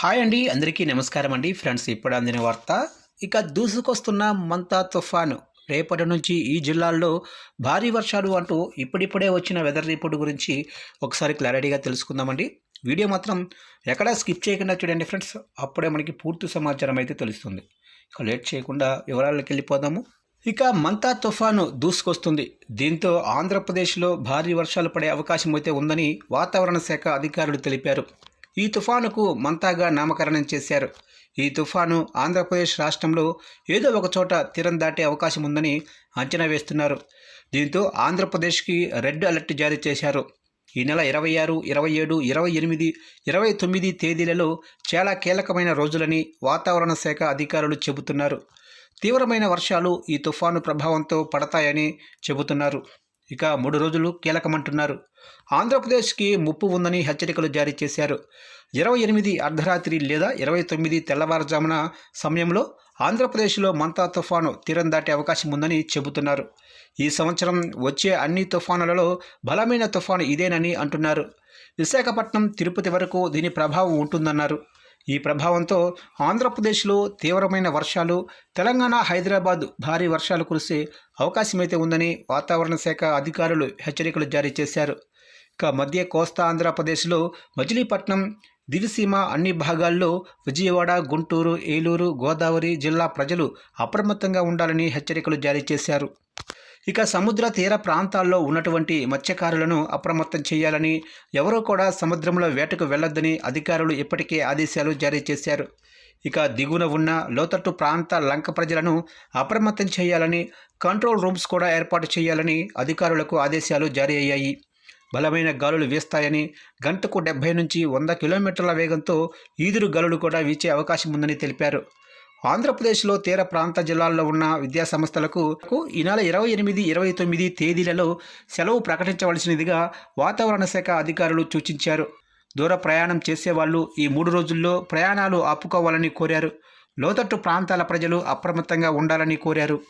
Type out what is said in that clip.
Hi అండి అందరికీ నమస్కారం అండి. ఫ్రెండ్స్ ఇప్పుడు అందిన వార్త ఇక దూసుకొస్తున్న మంతా తుఫాను. రేపటి నుంచి ఈ జిల్లాల్లో భారీ వర్షాలు అంటూ ఇప్పుడిప్పుడే వచ్చిన వెదర్ రిపోర్ట్ గురించి ఒకసారి క్లారిటీగా తెలుసుకుందామండి. వీడియో మాత్రం ఎక్కడా స్కిప్ చేయకుండా చూడండి ఫ్రెండ్స్. అప్పుడే మనకి పూర్తి సమాచారం అయితే తెలుస్తుంది. ఇక లేట్ చేయకుండా వివరాలకు వెళ్ళిపోదాము. ఇక మంతా తుఫాను దూసుకొస్తుంది. దీంతో ఆంధ్రప్రదేశ్లో భారీ వర్షాలు పడే అవకాశం అయితే ఉందని వాతావరణ శాఖ అధికారులు తెలిపారు. ఈ తుఫానుకు మంతాగా నామకరణం చేశారు. ఈ తుఫాను ఆంధ్రప్రదేశ్ రాష్ట్రంలో ఏదో ఒక చోట తీరం దాటే అవకాశం ఉందని అంచనా వేస్తున్నారు. దీంతో ఆంధ్రప్రదేశ్కి రెడ్ అలర్ట్ జారీ చేశారు. ఈ నెల ఇరవై ఆరు ఇరవై ఏడు ఇరవై ఎనిమిది ఇరవై తొమ్మిది తేదీలలో చాలా కీలకమైన రోజులని వాతావరణ శాఖ అధికారులు చెబుతున్నారు. తీవ్రమైన వర్షాలు ఈ తుఫాను ప్రభావంతో పడతాయని చెబుతున్నారు. ఇక మూడు రోజులు కీలకమంటున్నారు. ఆంధ్రప్రదేశ్కి ముప్పు ఉందని హెచ్చరికలు జారీ చేశారు. ఇరవై ఎనిమిది అర్ధరాత్రి లేదా ఇరవై తొమ్మిది తెల్లవారుజామున సమయంలో ఆంధ్రప్రదేశ్లో మంతా తుఫాను తీరం దాటే అవకాశం ఉందని చెబుతున్నారు. ఈ సంవత్సరం వచ్చే అన్ని తుఫానులలో బలమైన తుఫాను ఇదేనని అంటున్నారు. విశాఖపట్నం తిరుపతి వరకు దీని ప్రభావం ఉంటుందన్నారు. ఈ ప్రభావంతో ఆంధ్రప్రదేశ్లో తీవ్రమైన వర్షాలు తెలంగాణ హైదరాబాద్ భారీ వర్షాలు కురిసే అవకాశమైతే ఉందని వాతావరణ శాఖ అధికారులు హెచ్చరికలు జారీ చేశారు. ఇక మధ్య కోస్తా ఆంధ్రప్రదేశ్లో మజిలీపట్నం దివిసీమ అన్ని భాగాల్లో విజయవాడ గుంటూరు ఏలూరు గోదావరి జిల్లా ప్రజలు అప్రమత్తంగా ఉండాలని హెచ్చరికలు జారీ చేశారు. ఇక సముద్ర తీర ప్రాంతాల్లో ఉన్నటువంటి మత్స్యకారులను అప్రమత్తం చేయాలని ఎవరూ కూడా సముద్రంలో వేటకు వెళ్ళొద్దని అధికారులు ఇప్పటికే ఆదేశాలు జారీ చేశారు. ఇక దిగువన ఉన్న లోతట్టు ప్రాంత లంక ప్రజలను అప్రమత్తం చేయాలని కంట్రోల్ రూమ్స్ కూడా ఏర్పాటు చేయాలని అధికారులకు ఆదేశాలు జారీ అయ్యాయి. బలమైన గాలులు వీస్తాయని గంటకు డెబ్బై నుంచి వంద కిలోమీటర్ల వేగంతో ఈదురు గాలులు కూడా వీచే అవకాశం ఉందని తెలిపారు. ఆంధ్రప్రదేశ్లో తీర ప్రాంత జిల్లాల్లో ఉన్న విద్యాసంస్థలకు ఈ నెల ఇరవై ఎనిమిది ఇరవై తొమ్మిది తేదీలలో సెలవు ప్రకటించవలసినదిగా వాతావరణ శాఖ అధికారులు సూచించారు. దూర ప్రయాణం చేసేవాళ్ళు ఈ మూడు రోజుల్లో ప్రయాణాలు ఆపుకోవాలని కోరారు. లోతట్టు ప్రాంతాల ప్రజలు అప్రమత్తంగా ఉండాలని కోరారు.